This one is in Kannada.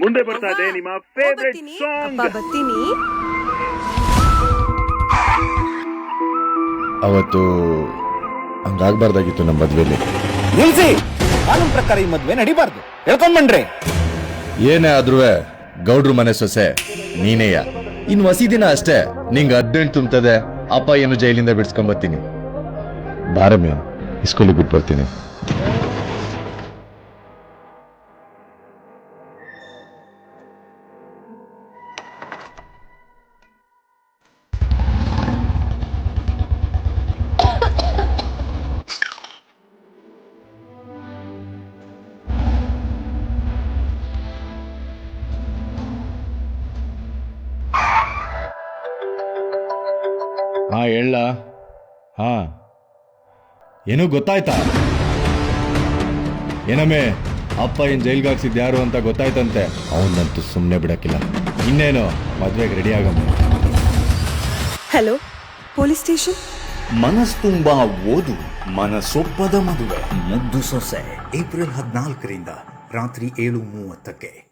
ಮುಂದೆ ಬರ್ತಾ ಇದೆ ನಿಮ್ಮ ಫೇವ್ರೆಟ್ ಸಾಂಗ್ ಬರ್ತೀನಿ. ಅವತ್ತು ಹಂಗಾಗ್ಬಾರ್ದಾಗಿತ್ತು ನಮ್ಮ ಮದ್ವೆಲಿ. ನಿಲ್ಸಿ! ಕಾನೂನು ಪ್ರಕಾರ ಈ ಮದ್ವೆ ನಡಿಬಾರ್ದು. ಹೇಳ್ಕೊಂಡ್ ಬನ್ರಿ ಏನೇ ಆದ್ರೂ ಗೌಡ್ರು ಮನೆ ಸೊಸೆ ನೀನೇಯ. ಇನ್ ವಸಿ ದಿನ ಅಷ್ಟೇ ನಿಂಗೆ ಹದಿನೆಂಟು ತುಂಬ್ತದೆ ಅಪ್ಪ ಏನು ಜೈಲಿಂದ ಬಿಡ್ಸ್ಕೊಂಡ್ ಬರ್ತೀನಿ ಬಾರಮ್ಯ ಇಸ್ಕೂಲಿಗೆ ಬಿಟ್ಟು ಬರ್ತೀನಿ ಹಾ ಹೇಳ. ಹಾ. ಏನೂ ಗೊತ್ತಾಯ್ತಾ? ಏನಮ್ಮೆ ಅಪ್ಪ ಏನ್ ಜೈಲ್ಗೆ ಹಾಕ್ಸಿದ್ ಯಾರು ಅಂತ ಗೊತ್ತಾಯ್ತಂತೆ? ಅವನಂತೂ ಸುಮ್ಮನೆ ಬಿಡಕ್ಕಿಲ್ಲ. ಇನ್ನೇನು ಮದ್ವೆಗೆ ರೆಡಿ ಆಗಮ್ಮ. ಹಲೋ ಪೊಲೀಸ್ ಸ್ಟೇಷನ್ ಮನಸ್ ತುಂಬಾ ಓದು ಮನಸೊಪ್ಪದ ಮದುವೆ. ಮುದ್ದು ಸೊಸೆ ಏಪ್ರಿಲ್ ಹದಿನಾಲ್ಕರಿಂದ ರಾತ್ರಿ ಏಳು ಮೂವತ್ತಕ್ಕೆ.